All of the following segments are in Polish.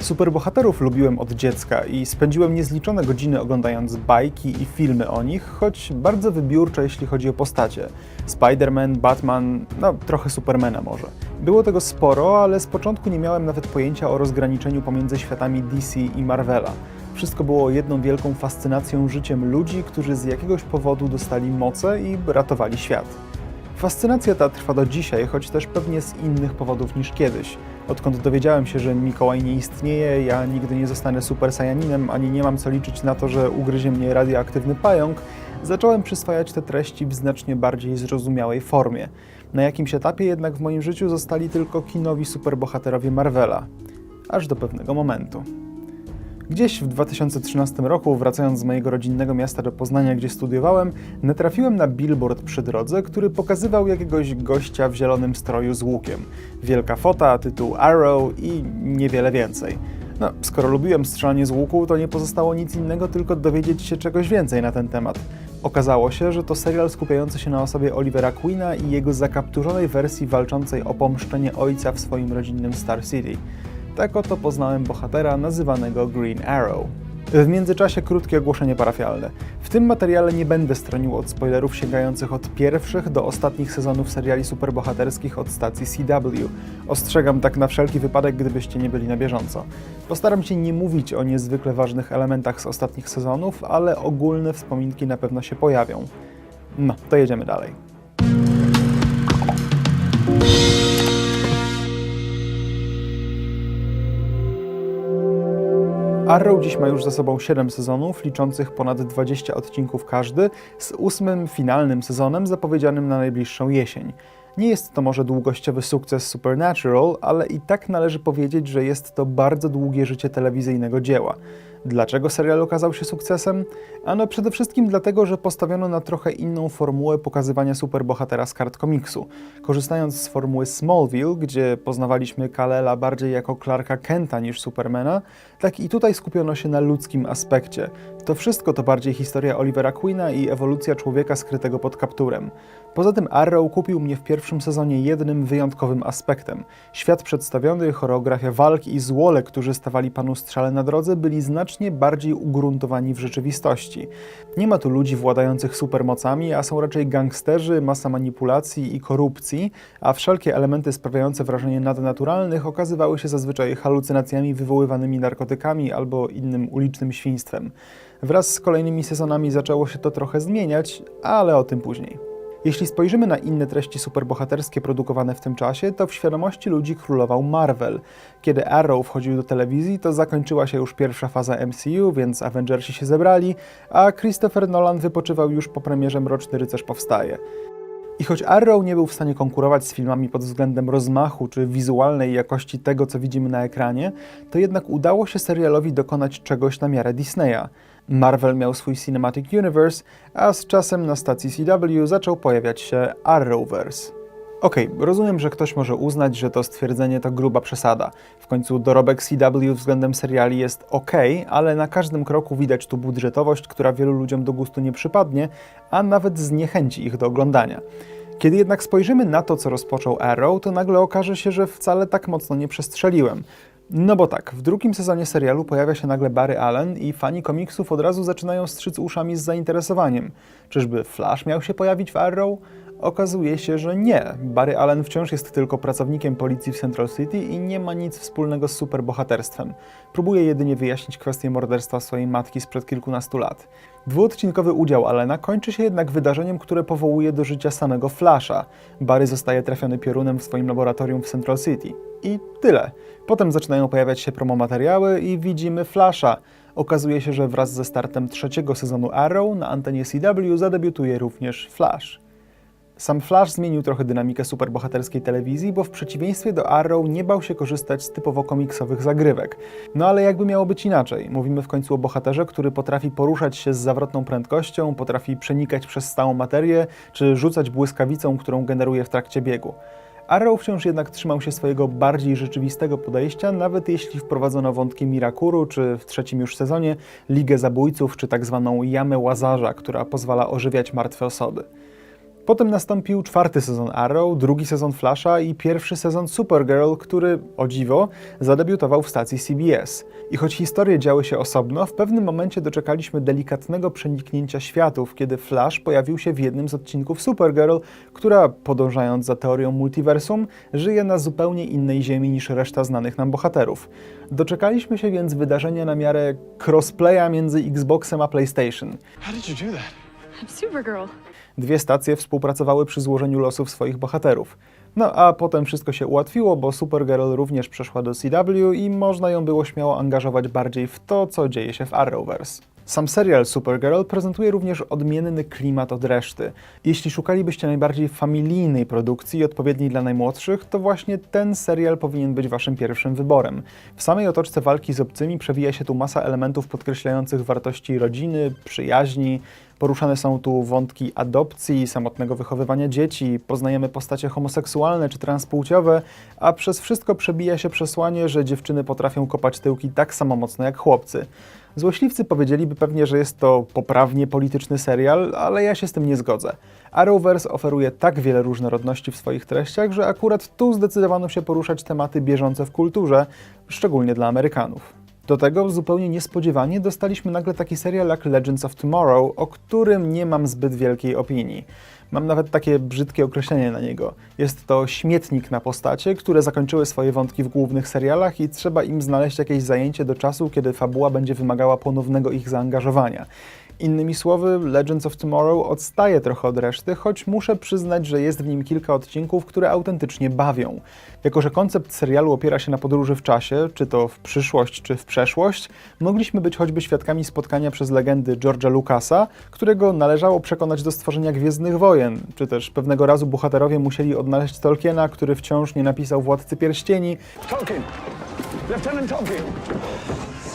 Superbohaterów lubiłem od dziecka i spędziłem niezliczone godziny oglądając bajki i filmy o nich, choć bardzo wybiórczo jeśli chodzi o postacie. Spider-Man, Batman, no trochę Supermana może. Było tego sporo, ale z początku nie miałem nawet pojęcia o rozgraniczeniu pomiędzy światami DC i Marvela. Wszystko było jedną wielką fascynacją życiem ludzi, którzy z jakiegoś powodu dostali moce i ratowali świat. Fascynacja ta trwa do dzisiaj, choć też pewnie z innych powodów niż kiedyś. Odkąd dowiedziałem się, że Mikołaj nie istnieje, ja nigdy nie zostanę super sajaninem, ani nie mam co liczyć na to, że ugryzie mnie radioaktywny pająk, zacząłem przyswajać te treści w znacznie bardziej zrozumiałej formie. Na jakimś etapie jednak w moim życiu zostali tylko kinowi superbohaterowie Marvela. Aż do pewnego momentu. Gdzieś w 2013 roku, wracając z mojego rodzinnego miasta do Poznania, gdzie studiowałem, natrafiłem na billboard przy drodze, który pokazywał jakiegoś gościa w zielonym stroju z łukiem. Wielka fota, tytuł Arrow i niewiele więcej. No, skoro lubiłem strzelanie z łuku, to nie pozostało nic innego, tylko dowiedzieć się czegoś więcej na ten temat. Okazało się, że to serial skupiający się na osobie Olivera Queena i jego zakapturzonej wersji walczącej o pomszczenie ojca w swoim rodzinnym Star City. Tak oto poznałem bohatera nazywanego Green Arrow. W międzyczasie krótkie ogłoszenie parafialne. W tym materiale nie będę stronił od spoilerów sięgających od pierwszych do ostatnich sezonów seriali superbohaterskich od stacji CW. Ostrzegam tak na wszelki wypadek, gdybyście nie byli na bieżąco. Postaram się nie mówić o niezwykle ważnych elementach z ostatnich sezonów, ale ogólne wspominki na pewno się pojawią. No, to jedziemy dalej. Arrow dziś ma już za sobą 7 sezonów, liczących ponad 20 odcinków każdy, z ósmym finalnym sezonem zapowiedzianym na najbliższą jesień. Nie jest to może długościowy sukces Supernatural, ale i tak należy powiedzieć, że jest to bardzo długie życie telewizyjnego dzieła. Dlaczego serial okazał się sukcesem? Ano przede wszystkim dlatego, że postawiono na trochę inną formułę pokazywania superbohatera z kart komiksu. Korzystając z formuły Smallville, gdzie poznawaliśmy Kalela bardziej jako Clarka Kenta niż Supermana, tak i tutaj skupiono się na ludzkim aspekcie. To wszystko to bardziej historia Olivera Queena i ewolucja człowieka skrytego pod kapturem. Poza tym Arrow kupił mnie w pierwszym sezonie jednym wyjątkowym aspektem. Świat przedstawiony, choreografia walk i złole, którzy stawali panu strzale na drodze, byli znacznie bardziej ugruntowani w rzeczywistości. Nie ma tu ludzi władających supermocami, a są raczej gangsterzy, masa manipulacji i korupcji, a wszelkie elementy sprawiające wrażenie nadnaturalnych okazywały się zazwyczaj halucynacjami wywoływanymi narkotykami albo innym ulicznym świństwem. Wraz z kolejnymi sezonami zaczęło się to trochę zmieniać, ale o tym później. Jeśli spojrzymy na inne treści superbohaterskie produkowane w tym czasie, to w świadomości ludzi królował Marvel. Kiedy Arrow wchodził do telewizji, to zakończyła się już pierwsza faza MCU, więc Avengersi się zebrali, a Christopher Nolan wypoczywał już po premierze Mroczny Rycerz Powstaje. I choć Arrow nie był w stanie konkurować z filmami pod względem rozmachu czy wizualnej jakości tego, co widzimy na ekranie, to jednak udało się serialowi dokonać czegoś na miarę Disneya. Marvel miał swój Cinematic Universe, a z czasem na stacji CW zaczął pojawiać się Arrowverse. Okej, rozumiem, że ktoś może uznać, że to stwierdzenie to gruba przesada. W końcu dorobek CW względem seriali jest ok, ale na każdym kroku widać tu budżetowość, która wielu ludziom do gustu nie przypadnie, a nawet zniechęci ich do oglądania. Kiedy jednak spojrzymy na to, co rozpoczął Arrow, to nagle okaże się, że wcale tak mocno nie przestrzeliłem. No bo tak, w drugim sezonie serialu pojawia się nagle Barry Allen i fani komiksów od razu zaczynają strzyc uszami z zainteresowaniem. Czyżby Flash miał się pojawić w Arrow? Okazuje się, że nie. Barry Allen wciąż jest tylko pracownikiem policji w Central City i nie ma nic wspólnego z superbohaterstwem. Próbuje jedynie wyjaśnić kwestię morderstwa swojej matki sprzed kilkunastu lat. Dwuodcinkowy udział Allena kończy się jednak wydarzeniem, które powołuje do życia samego Flasha. Barry zostaje trafiony piorunem w swoim laboratorium w Central City. I tyle. Potem zaczynają pojawiać się promomateriały i widzimy Flasha. Okazuje się, że wraz ze startem trzeciego sezonu Arrow na antenie CW zadebiutuje również Flash. Sam Flash zmienił trochę dynamikę superbohaterskiej telewizji, bo w przeciwieństwie do Arrow nie bał się korzystać z typowo komiksowych zagrywek. No ale jakby miało być inaczej? Mówimy w końcu o bohaterze, który potrafi poruszać się z zawrotną prędkością, potrafi przenikać przez stałą materię, czy rzucać błyskawicą, którą generuje w trakcie biegu. Arrow wciąż jednak trzymał się swojego bardziej rzeczywistego podejścia, nawet jeśli wprowadzono wątki Mirakuru, czy w trzecim już sezonie Ligę Zabójców, czy tak zwaną Jamę Łazarza, która pozwala ożywiać martwe osoby. Potem nastąpił czwarty sezon Arrow, drugi sezon Flasha i pierwszy sezon Supergirl, który, o dziwo, zadebiutował w stacji CBS. I choć historie działy się osobno, w pewnym momencie doczekaliśmy delikatnego przeniknięcia światów, kiedy Flash pojawił się w jednym z odcinków Supergirl, która, podążając za teorią multiversum, żyje na zupełnie innej ziemi niż reszta znanych nam bohaterów. Doczekaliśmy się więc wydarzenia na miarę crossplaya między Xboxem a PlayStation. How did you do that? I'm Supergirl. Dwie stacje współpracowały przy złożeniu losów swoich bohaterów. No a potem wszystko się ułatwiło, bo Supergirl również przeszła do CW i można ją było śmiało angażować bardziej w to, co dzieje się w Arrowverse. Sam serial Supergirl prezentuje również odmienny klimat od reszty. Jeśli szukalibyście najbardziej familijnej produkcji, odpowiedniej dla najmłodszych, to właśnie ten serial powinien być waszym pierwszym wyborem. W samej otoczce walki z obcymi przewija się tu masa elementów podkreślających wartości rodziny, przyjaźni, Poruszane są tu wątki adopcji, samotnego wychowywania dzieci, poznajemy postacie homoseksualne czy transpłciowe, a przez wszystko przebija się przesłanie, że dziewczyny potrafią kopać tyłki tak samo mocno jak chłopcy. Złośliwcy powiedzieliby pewnie, że jest to poprawnie polityczny serial, ale ja się z tym nie zgodzę. Arrowverse oferuje tak wiele różnorodności w swoich treściach, że akurat tu zdecydowano się poruszać tematy bieżące w kulturze, szczególnie dla Amerykanów. Do tego zupełnie niespodziewanie dostaliśmy nagle taki serial jak Legends of Tomorrow, o którym nie mam zbyt wielkiej opinii. Mam nawet takie brzydkie określenie na niego. Jest to śmietnik na postacie, które zakończyły swoje wątki w głównych serialach i trzeba im znaleźć jakieś zajęcie do czasu, kiedy fabuła będzie wymagała ponownego ich zaangażowania. Innymi słowy, Legends of Tomorrow odstaje trochę od reszty, choć muszę przyznać, że jest w nim kilka odcinków, które autentycznie bawią. Jako, że koncept serialu opiera się na podróży w czasie, czy to w przyszłość, czy w przeszłość, mogliśmy być choćby świadkami spotkania przez legendy George'a Lucasa, którego należało przekonać do stworzenia Gwiezdnych Wojen, czy też pewnego razu bohaterowie musieli odnaleźć Tolkiena, który wciąż nie napisał Władcy Pierścieni, Tolkien! Lieutenant Tolkien!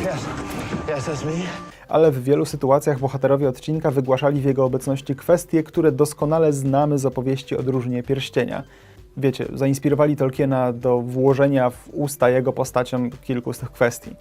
Yes, yes, that's me. Ale w wielu sytuacjach bohaterowie odcinka wygłaszali w jego obecności kwestie, które doskonale znamy z opowieści o drużynie pierścienia. Wiecie, zainspirowali Tolkiena do włożenia w usta jego postaciom kilku z tych kwestii.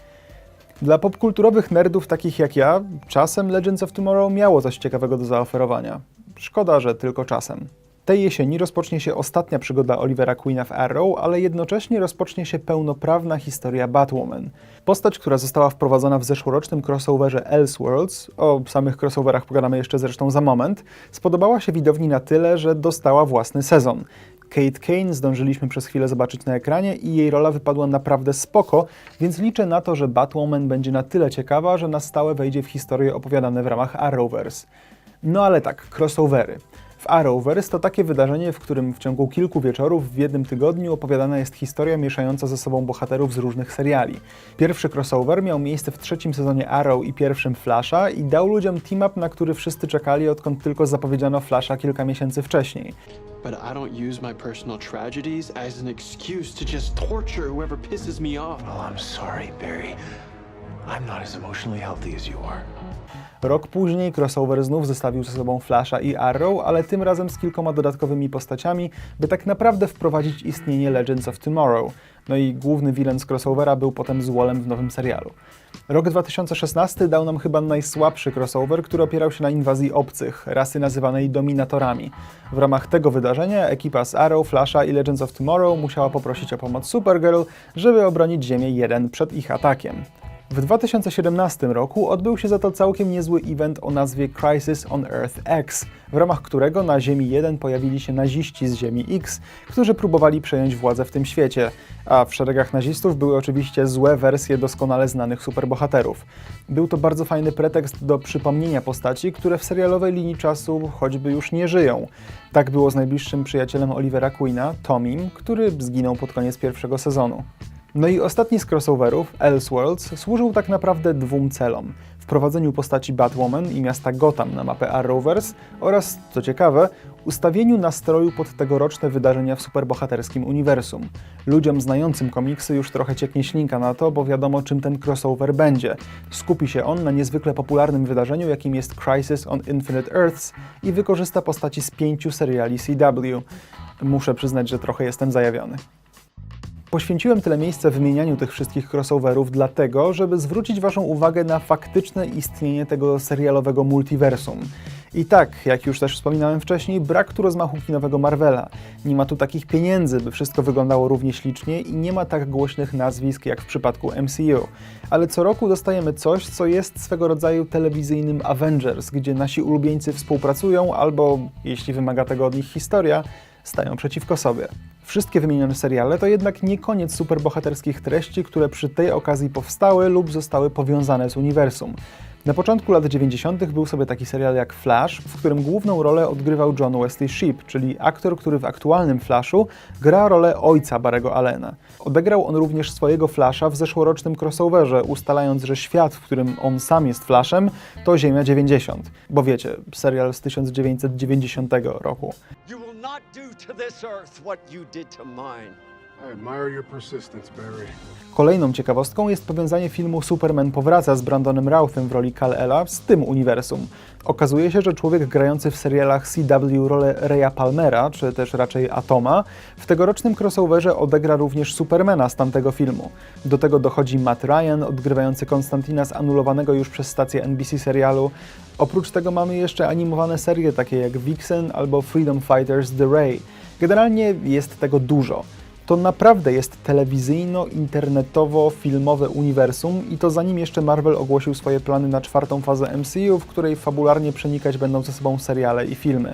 Dla popkulturowych nerdów takich jak ja, czasem Legends of Tomorrow miało coś ciekawego do zaoferowania. Szkoda, że tylko czasem. Tej jesieni rozpocznie się ostatnia przygoda Olivera Queena w Arrow, ale jednocześnie rozpocznie się pełnoprawna historia Batwoman. Postać, która została wprowadzona w zeszłorocznym crossoverze Elseworlds, o samych crossoverach pogadamy jeszcze zresztą za moment, spodobała się widowni na tyle, że dostała własny sezon. Kate Kane zdążyliśmy przez chwilę zobaczyć na ekranie i jej rola wypadła naprawdę spoko, więc liczę na to, że Batwoman będzie na tyle ciekawa, że na stałe wejdzie w historie opowiadane w ramach Arrowverse. No ale tak, crossovery. W Arrowverse to takie wydarzenie, w którym w ciągu kilku wieczorów w jednym tygodniu opowiadana jest historia mieszająca ze sobą bohaterów z różnych seriali. Pierwszy crossover miał miejsce w trzecim sezonie Arrow i pierwszym Flasha i dał ludziom team-up, na który wszyscy czekali, odkąd tylko zapowiedziano Flasha kilka miesięcy wcześniej. But I don't use my personal tragedies as an excuse to just torture whoever pisses me off. Oh, I'm sorry, Barry. I'm not as emotionally healthy as you are. Rok później crossover znów zestawił ze sobą Flasha i Arrow, ale tym razem z kilkoma dodatkowymi postaciami, by tak naprawdę wprowadzić istnienie Legends of Tomorrow. No i główny villain z crossovera był potem złolem w nowym serialu. Rok 2016 dał nam chyba najsłabszy crossover, który opierał się na inwazji obcych, rasy nazywanej dominatorami. W ramach tego wydarzenia ekipa z Arrow, Flasha i Legends of Tomorrow musiała poprosić o pomoc Supergirl, żeby obronić Ziemię 1 przed ich atakiem. W 2017 roku odbył się za to całkiem niezły event o nazwie Crisis on Earth X, w ramach którego na Ziemi 1 pojawili się naziści z Ziemi X, którzy próbowali przejąć władzę w tym świecie, a w szeregach nazistów były oczywiście złe wersje doskonale znanych superbohaterów. Był to bardzo fajny pretekst do przypomnienia postaci, które w serialowej linii czasu choćby już nie żyją. Tak było z najbliższym przyjacielem Olivera Queena, Tomim, który zginął pod koniec pierwszego sezonu. No i ostatni z crossoverów, Elseworlds, służył tak naprawdę dwóm celom. Wprowadzeniu postaci Batwoman i miasta Gotham na mapę Arrowverse oraz, co ciekawe, ustawieniu nastroju pod tegoroczne wydarzenia w superbohaterskim uniwersum. Ludziom znającym komiksy już trochę cieknie ślinka na to, bo wiadomo czym ten crossover będzie. Skupi się on na niezwykle popularnym wydarzeniu, jakim jest Crisis on Infinite Earths i wykorzysta postaci z pięciu seriali CW. Muszę przyznać, że trochę jestem zajawiony. Poświęciłem tyle miejsca wymienianiu tych wszystkich crossoverów dlatego, żeby zwrócić Waszą uwagę na faktyczne istnienie tego serialowego multiversum. I tak, jak już też wspominałem wcześniej, brak tu rozmachu kinowego Marvela. Nie ma tu takich pieniędzy, by wszystko wyglądało równie ślicznie i nie ma tak głośnych nazwisk jak w przypadku MCU. Ale co roku dostajemy coś, co jest swego rodzaju telewizyjnym Avengers, gdzie nasi ulubieńcy współpracują albo, jeśli wymaga tego od nich historia, stają przeciwko sobie. Wszystkie wymienione seriale to jednak nie koniec superbohaterskich treści, które przy tej okazji powstały lub zostały powiązane z uniwersum. Na początku lat 90. był sobie taki serial jak Flash, w którym główną rolę odgrywał John Wesley Shipp, czyli aktor, który w aktualnym Flashu gra rolę ojca Barego Allena. Odegrał on również swojego Flasha w zeszłorocznym crossoverze, ustalając, że świat, w którym on sam jest Flashem, to Ziemia 90. Bo wiecie, serial z 1990 roku. You will not do to this earth what you did to mine. Kolejną ciekawostką jest powiązanie filmu Superman powraca z Brandonem Routhem w roli Kal-Ela z tym uniwersum. Okazuje się, że człowiek grający w serialach CW rolę Raya Palmera, czy też raczej Atoma, w tegorocznym crossoverze odegra również Supermana z tamtego filmu. Do tego dochodzi Matt Ryan, odgrywający Konstantina z anulowanego już przez stację NBC serialu. Oprócz tego mamy jeszcze animowane serie takie jak Vixen albo Freedom Fighters The Ray. Generalnie jest tego dużo. To naprawdę jest telewizyjno-internetowo-filmowe uniwersum i to zanim jeszcze Marvel ogłosił swoje plany na czwartą fazę MCU, w której fabularnie przenikać będą ze sobą seriale i filmy.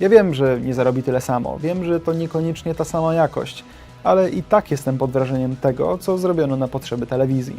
Ja wiem, że nie zarobi tyle samo, wiem, że to niekoniecznie ta sama jakość, ale i tak jestem pod wrażeniem tego, co zrobiono na potrzeby telewizji.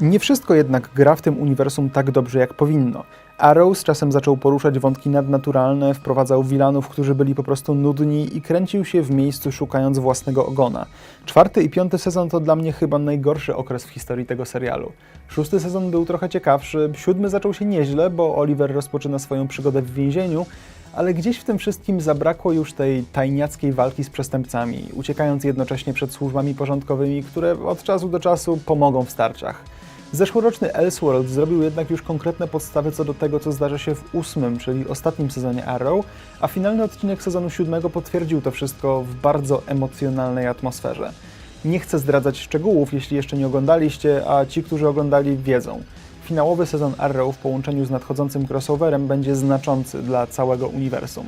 Nie wszystko jednak gra w tym uniwersum tak dobrze jak powinno. Arrow z czasem zaczął poruszać wątki nadnaturalne, wprowadzał wilanów, którzy byli po prostu nudni i kręcił się w miejscu szukając własnego ogona. Czwarty i piąty sezon to dla mnie chyba najgorszy okres w historii tego serialu. Szósty sezon był trochę ciekawszy, siódmy zaczął się nieźle, bo Oliver rozpoczyna swoją przygodę w więzieniu, ale gdzieś w tym wszystkim zabrakło już tej tajniackiej walki z przestępcami, uciekając jednocześnie przed służbami porządkowymi, które od czasu do czasu pomogą w starciach. Zeszłoroczny Elseworld zrobił jednak już konkretne podstawy co do tego, co zdarza się w ósmym, czyli ostatnim sezonie Arrow, a finalny odcinek sezonu siódmego potwierdził to wszystko w bardzo emocjonalnej atmosferze. Nie chcę zdradzać szczegółów, jeśli jeszcze nie oglądaliście, a ci, którzy oglądali, wiedzą. Finałowy sezon Arrow w połączeniu z nadchodzącym crossoverem będzie znaczący dla całego uniwersum.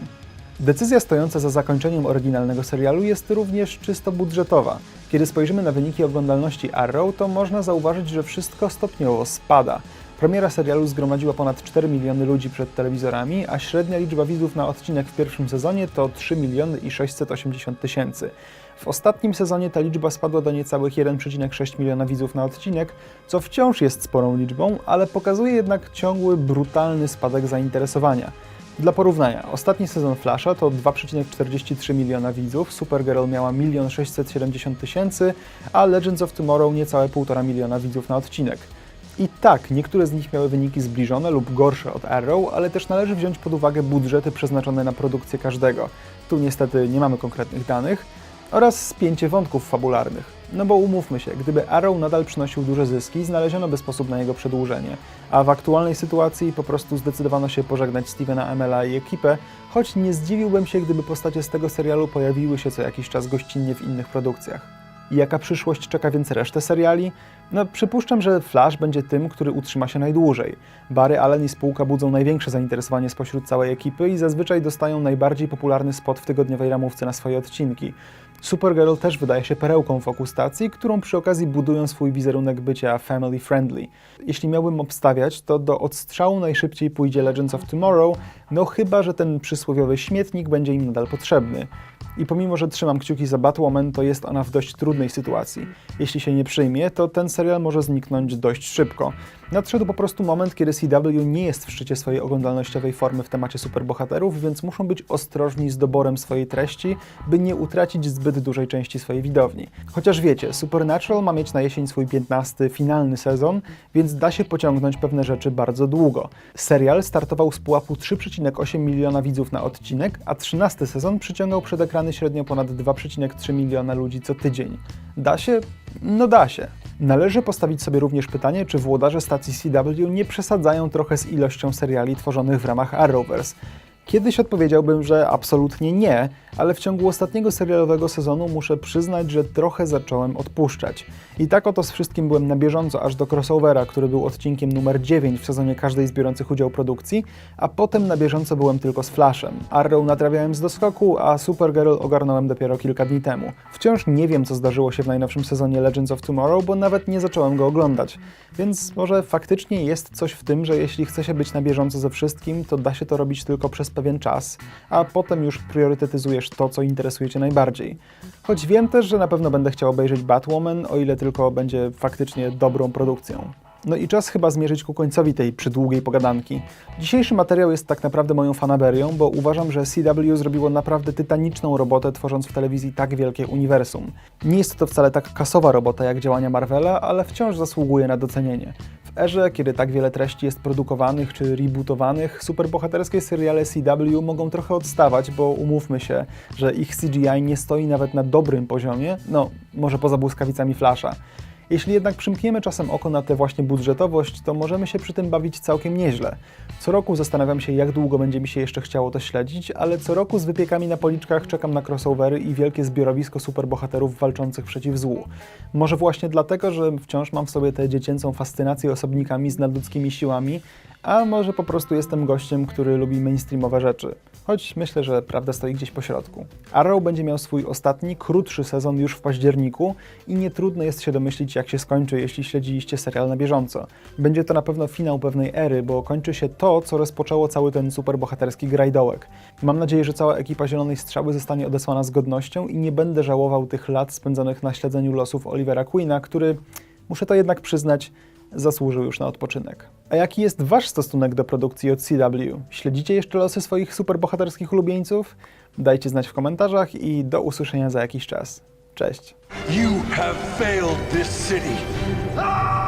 Decyzja stojąca za zakończeniem oryginalnego serialu jest również czysto budżetowa. Kiedy spojrzymy na wyniki oglądalności Arrow, to można zauważyć, że wszystko stopniowo spada. Premiera serialu zgromadziła ponad 4 miliony ludzi przed telewizorami, a średnia liczba widzów na odcinek w pierwszym sezonie to 3 miliony i 680 tysięcy. W ostatnim sezonie ta liczba spadła do niecałych 1,6 miliona widzów na odcinek, co wciąż jest sporą liczbą, ale pokazuje jednak ciągły, brutalny spadek zainteresowania. Dla porównania, ostatni sezon Flasha to 2,43 miliona widzów, Supergirl miała 1 670 tysięcy, a Legends of Tomorrow niecałe 1,5 miliona widzów na odcinek. I tak, niektóre z nich miały wyniki zbliżone lub gorsze od Arrow, ale też należy wziąć pod uwagę budżety przeznaczone na produkcję każdego. Tu niestety nie mamy konkretnych danych, oraz spięcie wątków fabularnych. No bo umówmy się, gdyby Arrow nadal przynosił duże zyski, znaleziono sposób na jego przedłużenie, a w aktualnej sytuacji po prostu zdecydowano się pożegnać Stevena Amella i ekipę, choć nie zdziwiłbym się, gdyby postacie z tego serialu pojawiły się co jakiś czas gościnnie w innych produkcjach. Jaka przyszłość czeka więc resztę seriali? No, przypuszczam, że Flash będzie tym, który utrzyma się najdłużej. Barry Allen i spółka budzą największe zainteresowanie spośród całej ekipy i zazwyczaj dostają najbardziej popularny spot w tygodniowej ramówce na swoje odcinki. Supergirl też wydaje się perełką wokół stacji, którą przy okazji budują swój wizerunek bycia family friendly. Jeśli miałbym obstawiać, to do odstrzału najszybciej pójdzie Legends of Tomorrow, no chyba, że ten przysłowiowy śmietnik będzie im nadal potrzebny. I pomimo, że trzymam kciuki za Batwoman, to jest ona w dość trudnej sytuacji. Jeśli się nie przyjmie, to ten serial może zniknąć dość szybko. Nadszedł po prostu moment, kiedy CW nie jest w szczycie swojej oglądalnościowej formy w temacie superbohaterów, więc muszą być ostrożni z doborem swojej treści, by nie utracić zbyt dużej części swojej widowni. Chociaż wiecie, Supernatural ma mieć na jesień swój 15. finalny sezon, więc da się pociągnąć pewne rzeczy bardzo długo. Serial startował z pułapu 3,8 miliona widzów na odcinek, a 13 sezon przyciągał przed ekrany średnio ponad 2,3 miliona ludzi co tydzień. Da się? No da się. Należy postawić sobie również pytanie, czy włodarze stacji CW nie przesadzają trochę z ilością seriali tworzonych w ramach Arrowverse. Kiedyś odpowiedziałbym, że absolutnie nie, ale w ciągu ostatniego serialowego sezonu muszę przyznać, że trochę zacząłem odpuszczać. I tak oto z wszystkim byłem na bieżąco aż do crossovera, który był odcinkiem numer 9 w sezonie każdej z biorących udział produkcji, a potem na bieżąco byłem tylko z Flashem. Arrow natrawiałem z doskoku, a Supergirl ogarnąłem dopiero kilka dni temu. Wciąż nie wiem, co zdarzyło się w najnowszym sezonie Legends of Tomorrow, bo nawet nie zacząłem go oglądać. Więc może faktycznie jest coś w tym, że jeśli chce się być na bieżąco ze wszystkim, to da się to robić tylko przez pewien czas, a potem już priorytetyzujesz to, co interesuje Cię najbardziej. Choć wiem też, że na pewno będę chciał obejrzeć Batwoman, o ile tylko będzie faktycznie dobrą produkcją. No i czas chyba zmierzyć ku końcowi tej przydługiej pogadanki. Dzisiejszy materiał jest tak naprawdę moją fanaberią, bo uważam, że CW zrobiło naprawdę tytaniczną robotę, tworząc w telewizji tak wielkie uniwersum. Nie jest to wcale tak kasowa robota jak działania Marvela, ale wciąż zasługuje na docenienie. W erze, kiedy tak wiele treści jest produkowanych czy rebootowanych, superbohaterskie seriale CW mogą trochę odstawać, bo umówmy się, że ich CGI nie stoi nawet na dobrym poziomie, no może poza błyskawicami Flasha. Jeśli jednak przymkniemy czasem oko na tę właśnie budżetowość, to możemy się przy tym bawić całkiem nieźle. Co roku zastanawiam się, jak długo będzie mi się jeszcze chciało to śledzić, ale co roku z wypiekami na policzkach czekam na crossovery i wielkie zbiorowisko superbohaterów walczących przeciw złu. Może właśnie dlatego, że wciąż mam w sobie tę dziecięcą fascynację osobnikami z nadludzkimi siłami, a może po prostu jestem gościem, który lubi mainstreamowe rzeczy. Choć myślę, że prawda stoi gdzieś po środku. Arrow będzie miał swój ostatni, krótszy sezon już w październiku i nie trudno jest się domyślić, jak się skończy, jeśli śledziliście serial na bieżąco. Będzie to na pewno finał pewnej ery, bo kończy się to, co rozpoczęło cały ten superbohaterski grajdołek. Mam nadzieję, że cała ekipa Zielonej Strzały zostanie odesłana z godnością i nie będę żałował tych lat spędzonych na śledzeniu losów Olivera Queena, który, muszę to jednak przyznać, zasłużył już na odpoczynek. A jaki jest Wasz stosunek do produkcji od CW? Śledzicie jeszcze losy swoich superbohaterskich ulubieńców? Dajcie znać w komentarzach i do usłyszenia za jakiś czas. Cześć! You have failed this city.